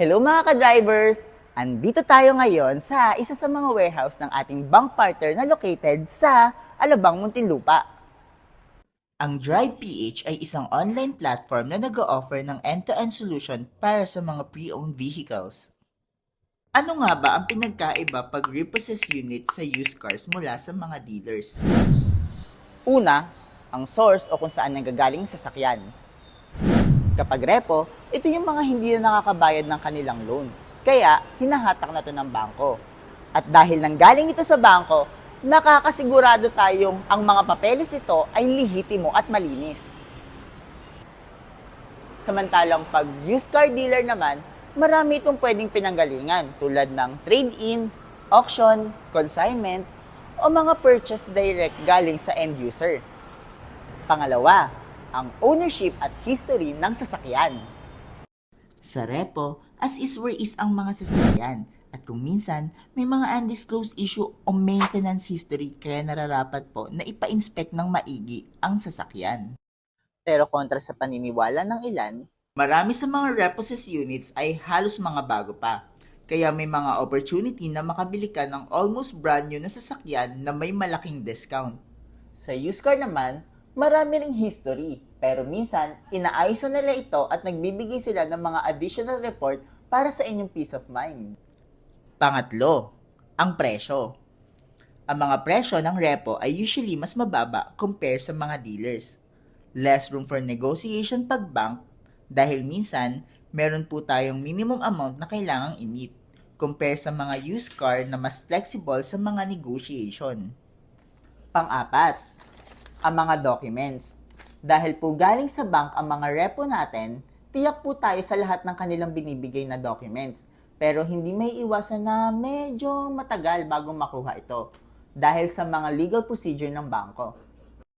Hello mga ka-drivers! Andito tayo ngayon sa isa sa mga warehouse ng ating bank partner na located sa Alabang, Muntinlupa. Ang Drive PH ay isang online platform na nag-o-offer ng end-to-end solution para sa mga pre-owned vehicles. Ano nga ba ang pinagkaiba pag repossess unit sa used cars mula sa mga dealers? Una, ang source o kung saan nanggagaling sa sasakyan. Kapag repo, ito yung mga hindi na nakakabayad ng kanilang loan. Kaya, hinahatak na to ng bangko. At dahil nanggaling ito sa bangko, nakakasigurado tayong ang mga papeles ito ay lihitimo at malinis. Samantalang pag used car dealer naman, marami itong pwedeng pinanggalingan tulad ng trade-in, auction, consignment, o mga purchase direct galing sa end user. Pangalawa, ang ownership at history ng sasakyan. Sa repo, as is where is ang mga sasakyan. At kung minsan, may mga undisclosed issue o maintenance history kaya nararapat po na ipa-inspect ng maigi ang sasakyan. Pero kontra sa paniniwala ng ilan, marami sa mga repossess units ay halos mga bago pa. Kaya may mga opportunity na makabili ka ng almost brand new na sasakyan na may malaking discount. Sa used car naman, marami ring history. Pero minsan, inaayos na nila ito at nagbibigay sila ng mga additional report para sa inyong peace of mind. Pangatlo, ang presyo. Ang mga presyo ng repo ay usually mas mababa compare sa mga dealers. Less room for negotiation pag bank dahil minsan meron po tayong minimum amount na kailangang init compare sa mga used car na mas flexible sa mga negotiation. Pang-apat, ang mga documents. Dahil po galing sa bank ang mga repo natin, tiyak po tayo sa lahat ng kanilang binibigay na documents. Pero hindi may iwasan na medyo matagal bago makuha ito dahil sa mga legal procedure ng bangko.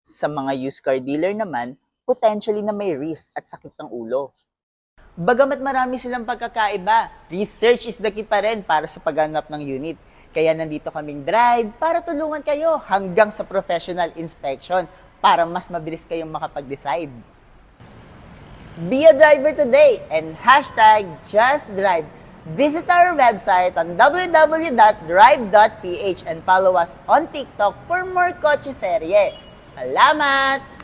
Sa mga used car dealer naman, potentially na may risk at sakit ng ulo. Bagamat marami silang pagkakaiba, research is the key pa rin para sa pagganap ng unit. Kaya nandito kaming drive para tulungan kayo hanggang sa professional inspection para mas mabilis kayong makapag-decide. Be a driver today and hashtag JustDrive. Visit our website on www.drive.ph and follow us on TikTok for more kotse serye. Salamat!